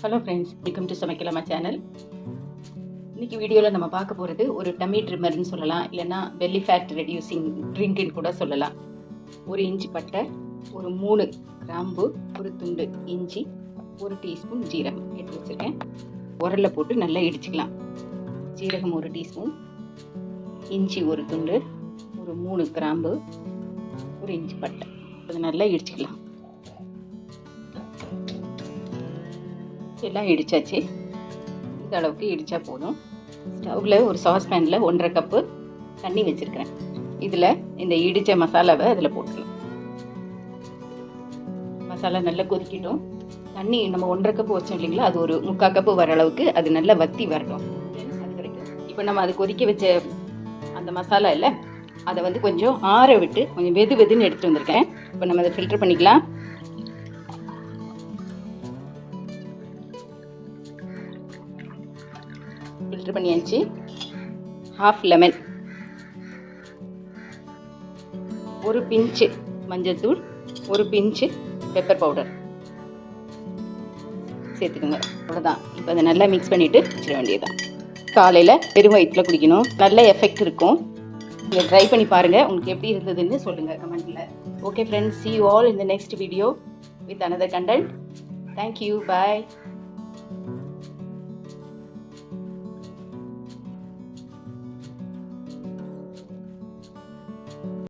Hello friends welcome to Samaikkalama channel இன்றைக்கி வீடியோவில் நம்ம பார்க்க போகிறது ஒரு டம்மி ட்ரிம்மர்னு சொல்லலாம். இல்லைன்னா பெல்லி ஃபேட் ரெடியூசிங் ட்ரிங்க்னு கூட சொல்லலாம். ஒரு இஞ்சி பட்டை ஒரு மூணு கிராம்பு ஒரு துண்டு இஞ்சி ஒரு டீஸ்பூன் ஜீரகம் எடுத்து வச்சுருக்கேன். உரலில் போட்டு நல்லா இடிச்சுக்கலாம். ஜீரகம் ஒரு டீஸ்பூன் இஞ்சி ஒரு துண்டு ஒரு மூணு கிராம்பு ஒரு இஞ்சி பட்டை. அது நல்லா இடிச்சுக்கலாம். எல்லாம் இடித்தாச்சு இந்த அளவுக்கு இடித்தா போதும். ஸ்டவ்வில் ஒரு சாஸ்பேனில் ஒன்றரை கப்பு தண்ணி வச்சுருக்கிறேன். இதில் இந்த இடித்த மசாலாவை அதில் போட்டுக்கலாம். மசாலா நல்லா கொதிக்கட்டும். தண்ணி நம்ம ஒன்றரை கப்பு வச்சோம் இல்லைங்களா? அது ஒரு முக்கால் கப்பு வர அளவுக்கு அது நல்லா வத்தி வரட்டும். அது வரைக்கும். இப்போ நம்ம அது கொதிக்க வச்ச அந்த மசாலா இல்லை அதை வந்து கொஞ்சம் ஆற விட்டு கொஞ்சம் வெது வெதுன்னு எடுத்துகிட்டு வந்திருக்கேன். இப்போ நம்ம அதை ஃபில்டர் பண்ணிக்கலாம். ஃபில்டர் பண்ணியாச்சு. ஹாஃப் லெமன் ஒரு பிஞ்சு மஞ்சள்தூள் ஒரு பிஞ்சு பெப்பர் பவுடர் சேர்த்துக்கோங்க. அவ்வளோதான் இப்போ அதை நல்லா மிக்ஸ் பண்ணிவிட்டு வச்சிட வேண்டியதுதான். காலையில் பெரும் வயிற்றில் குடிக்கணும். நல்ல எஃபெக்ட் இருக்கும். நீங்கள் ட்ரை பண்ணி பாருங்கள் உங்களுக்கு எப்படி இருந்ததுன்னு சொல்லுங்கள் கமெண்ட்டில் okay friends see you all இந்த next video with another another thank you bye